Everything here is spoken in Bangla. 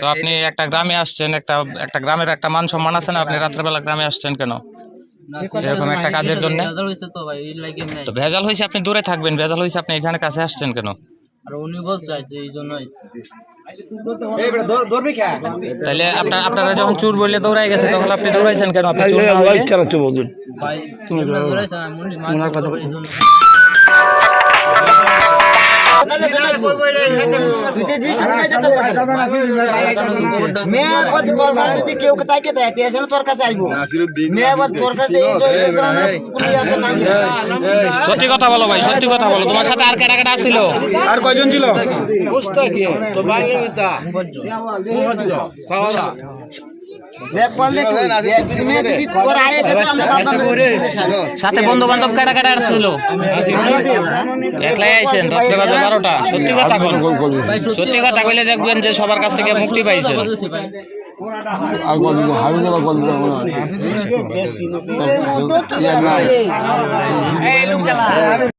তো আপনি একটা গ্রামে আসছেন একটা একটা গ্রামের একটা মান সম্মান আছে না? আপনি রাত্রেবেলা গ্রামে আসছেন কেন? এরকম একটা কাজের জন্য? তো ভাই এই লাগে আমি তো ভেজাল হয়েছে আপনি দূরে থাকবেন। ভেজাল হয়েছে আপনি এখানে কাছে আসছেন কেন? আর উনি বলছে যে এই জন্য আইছে তাহলে আপনার আপনারা যখন চুর বললে দৌড়াই গেছে তখন আপনি দৌড়াইছেন কেন? আপনি চোর কেউ তোর কাছে আইবো? সত্যি কথা বলো ভাই সত্যি কথা বলো। তোমার সাথে আর কেটা কেটা ছিল? আর কয়জন ছিল? সাথে বন্ধু বান্ধব কেটা কেটা ছিল একলাই আইছেন রাত্রে বাজে বারোটা সত্যি কথা সত্যি কথা কইলে দেখবেন যে সবার কাছ থেকে মুক্তি পাইছেন আর